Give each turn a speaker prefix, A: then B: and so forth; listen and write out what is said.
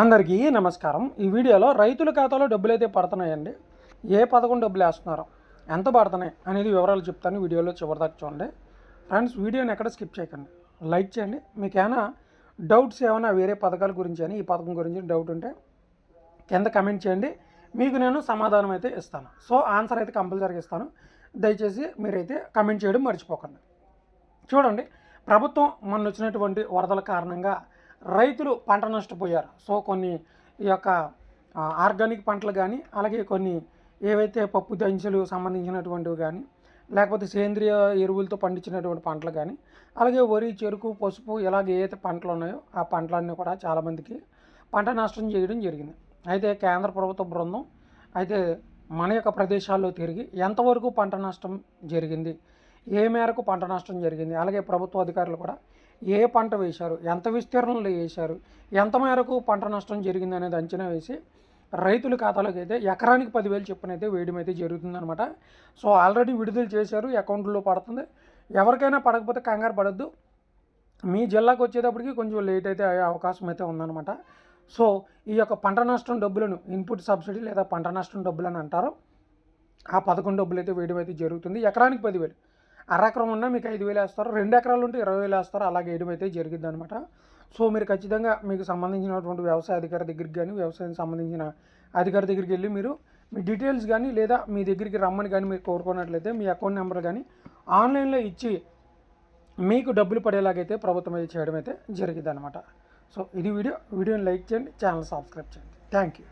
A: అందరికీ నమస్కారం. ఈ వీడియోలో రైతుల ఖాతాలో డబ్బులు అయితే పడుతున్నాయండి. ఏ పథకం డబ్బులు వేస్తున్నారు? ఎంత పడుతున్నాయి? అనేది వివరాలు చెప్తాను. వీడియోలో చివరిదాకా చూడండి. ఫ్రెండ్స్ వీడియోని ఎక్కడ స్కిప్ చేయకండి. లైక్ చేయండి. మీకేమైనా డౌట్స్ ఏమైనా వేరే పథకాల గురించి అని ఈ పథకం గురించి డౌట్ ఉంటే కింద కమెంట్ చేయండి. మీకు నేను సమాధానం అయితే ఇస్తాను. సో ఆన్సర్ అయితే కంపల్సరీగా ఇస్తాను. దయచేసి మీరైతే కమెంట్ చేయడం మర్చిపోకండి. చూడండి ప్రభుత్వం మొన్న వచ్చినటువంటి వరదల కారణంగా రైతులు పంట నష్టపోయారు. సో కొన్ని ఈ యొక్క ఆర్గానిక్ పంటలు కానీ అలాగే కొన్ని ఏవైతే పప్పు దినుసులు సంబంధించినటువంటివి కానీ లేకపోతే సేంద్రియ ఎరువులతో పండించినటువంటి పంటలు కానీ అలాగే వరి చెరుకు పసుపు ఇలాగ ఏవైతే పంటలు ఉన్నాయో ఆ పంటలన్నీ కూడా చాలామందికి పంట నష్టం చేయడం జరిగింది. అయితే కేంద్ర ప్రభుత్వ బృందం అయితే మన యొక్క ప్రదేశాల్లో తిరిగి ఎంతవరకు పంట నష్టం జరిగింది? ఏ మేరకు పంట నష్టం జరిగింది? అలాగే ప్రభుత్వ అధికారులు కూడా ఏ పంట వేశారు? ఎంత విస్తీర్ణంలో వేశారు? ఎంత మేరకు పంట నష్టం జరిగింది అనేది అంచనా వేసి రైతుల ఖాతాలోకి అయితే ఎకరానికి పదివేలు చొప్పున అయితే వేయడం అయితే జరుగుతుందన్నమాట. సో ఆల్రెడీ విడుదల చేశారు అకౌంట్లో పడుతుంది. ఎవరికైనా పడకపోతే కంగారు పడద్దు. మీ జిల్లాకు వచ్చేటప్పటికి కొంచెం లేట్ అయితే అయ్యే అవకాశం అయితే ఉందన్నమాట. సో ఈ యొక్క పంట నష్టం డబ్బులను ఇన్పుట్ సబ్సిడీ లేదా పంట నష్టం డబ్బులు అని అంటారు. ఆ పదకొండు డబ్బులు అయితే వేయడం అయితే జరుగుతుంది. ఎకరానికి పదివేలు. ఎకరం ఉన్నా మీకు ఐదు వేలు వేస్తారు. రెండు ఎకరాలు ఉంటే ఇరవై వేలు వేస్తారు. అలాగే వేయడం అయితే జరిగింది అనమాట సో మీరు ఖచ్చితంగా మీకు సంబంధించినటువంటి వ్యవసాయ అధికారి దగ్గరికి కానీ వ్యవసాయానికి సంబంధించిన అధికారి దగ్గరికి వెళ్ళి మీరు మీ డీటెయిల్స్ కానీ లేదా మీ దగ్గరికి రమ్మని కానీ మీరు కోరుకున్నట్లయితే మీ అకౌంట్ నెంబర్ కానీ ఆన్లైన్లో ఇచ్చి మీకు డబ్బులు పడేలాగైతే ప్రభుత్వం అయితే చేయడం అయితే జరిగిందనమాట సో ఇది వీడియో. వీడియోని లైక్ చేయండి. ఛానల్ సబ్స్క్రైబ్ చేయండి. Thank you.